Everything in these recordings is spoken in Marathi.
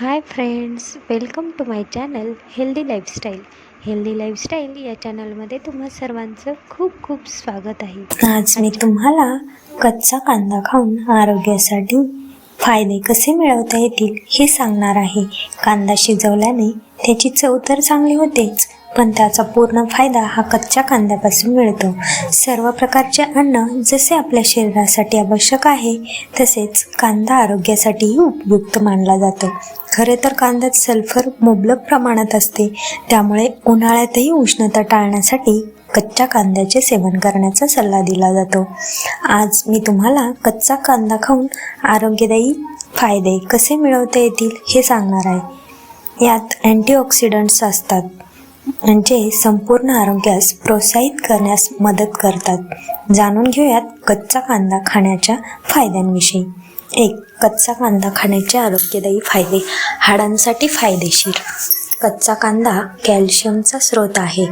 Hi friends welcome to my channel healthy lifestyle healthy lifestyle या चॅनलमध्ये तुम्हा सर्वांचं खूप खूप स्वागत आहे. आज मी तुम्हाला कच्चा कांदा खाऊन आरोग्यासाठी फायदे कसे मिळवता येतील हे सांगणार आहे. कांदा शिजवल्याने त्याची चव तर चांगली होतेच पण त्याचा पूर्ण फायदा हा कच्च्या कांद्यापासून मिळतो. सर्व प्रकारचे अन्न जसे आपल्या शरीरासाठी आवश्यक आहे तसेच कांदा आरोग्यासाठीही उपयुक्त मानला जातो. खरे तर कांद्यात सल्फर मुबलक प्रमाणात असते त्यामुळे उन्हाळ्यातही उष्णता टाळण्यासाठी कच्च्या कांद्याचे सेवन करण्याचा सल्ला दिला जातो. आज मी तुम्हाला कच्चा कांदा खाऊन आरोग्यदायी फायदे कसे मिळवता येतील हे सांगणार आहे. यात अँटीऑक्सिडंट्स असतात. जे संपूर्ण आरोग्यास प्रोत्साहित करण्यास मदत करतात. जाणून घेऊयात कच्चा कांदा खाण्याच्या फायद्यांविषयी. एक कच्चा कांदा खाण्याचे आरोग्यदायी फायदे. हाडांसाठी फायदेशीर. कच्चा कांदा कॅल्शियमचा स्रोत आहे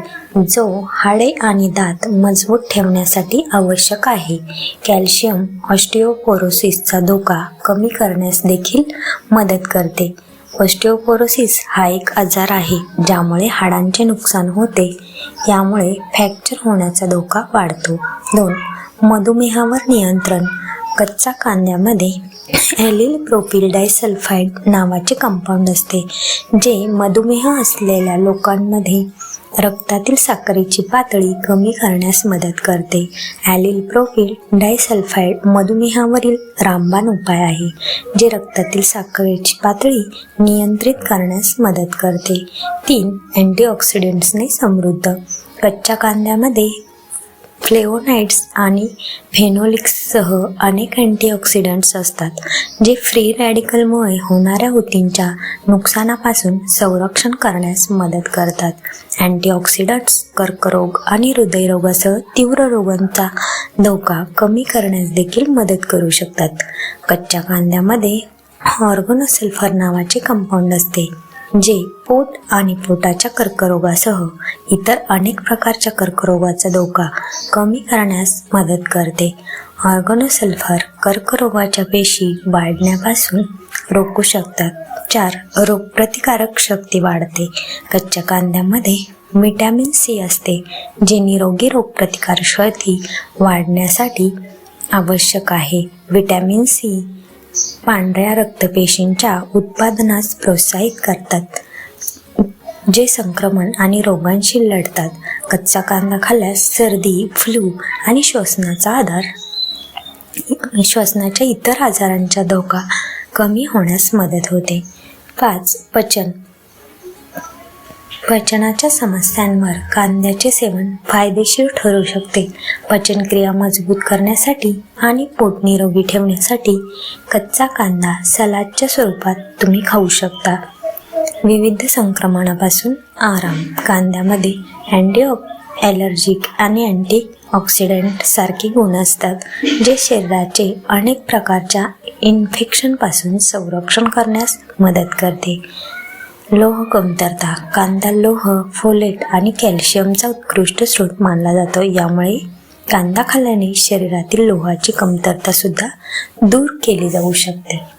जो हाडे आणि दात मजबूत ठेवण्यासाठी आवश्यक आहे. कॅल्शियम ऑस्टिओपोरोसिसचा धोका कमी करण्यास देखील मदत करते. ऑस्टिओपोरोसिस हा एक आजार आहे ज्यामुळे हाडांचे नुकसान होते. यामुळे फ्रॅक्चर होण्याचा धोका वाढतो. दोन मधुमेहावर नियंत्रण. कच्चा कांद्यामध्ये ॲलिल प्रोपिल डायसल्फाईड नावाचे कंपाऊंड असते जे मधुमेह असलेल्या लोकांमध्ये रक्तातील साखरेची पातळी कमी करण्यास मदत करते. ॲलिल प्रोफिल डायसल्फाईड मधुमेहावरील रामबाण उपाय आहे जे रक्तातील साखरेची पातळी नियंत्रित करण्यास मदत करते. तीन अँटीऑक्सिडंट्सने समृद्ध. कच्च्या कांद्यामध्ये फ्लेवोनाइड्स आणि फेनोलिक्ससह अनेक अँटीऑक्सिडंट्स असतात जे फ्री रॅडिकलमुळे होणाऱ्या ऊतींच्या नुकसानापासून संरक्षण करण्यास मदत करतात. अँटीऑक्सिडंट्स कर्करोग आणि हृदयरोगासह तीव्र रोगांचा धोका कमी करण्यास देखील मदत करू शकतात. कच्च्या कांद्यामध्ये ऑर्गोनोसल्फर नावाचे कंपाऊंड असते. जे पोट आणि पोटाच्या कर्करोगासह इतर अनेक प्रकारच्या कर्करोगाचा धोका कमी करण्यास मदत करते. ऑर्गनोसल्फर कर्करोगाच्या पेशी वाढण्यापासून रोखू शकतात. चार रोगप्रतिकारक शक्ती वाढते. कच्च्या कांद्यामध्ये व्हिटॅमिन सी असते जे निरोगी रोगप्रतिकार शक्ती वाढण्यासाठी आवश्यक आहे. व्हिटॅमिन सी पांढऱ्या रक्तपेशींच्या उत्पादनास प्रोत्साहित करतात जे संक्रमण आणि रोगांशी लढतात. कच्चा कांदा खाल्ल्यास सर्दी फ्लू आणि श्वसनाचा आधार श्वसनाच्या इतर आजारांचा धोका कमी होण्यास मदत होते. पाच पचन. पचनाच्या समस्यांवर कांद्याचे सेवन फायदेशीर ठरू शकते. पचनक्रिया मजबूत करण्यासाठी आणि पोट निरोगी ठेवण्यासाठी कच्चा कांदा सलादच्या स्वरूपात तुम्ही खाऊ शकता. विविध संक्रमणापासून आराम. कांद्यामध्ये अँटी ॲलर्जिक आणि अँटी ऑक्सिडंट सारखे गुण असतात जे शरीराचे अनेक प्रकारच्या इन्फेक्शनपासून संरक्षण करण्यास मदत करते. लोह कमतरता कांदा लोह फोलेट आणि कॅल्शियमचा उत्कृष्ट स्रोत मानला जातो. यामुळे कांदा खाल्ल्याने शरीरातील लोहाची कमतरता सुद्धा दूर केली जाऊ शकते.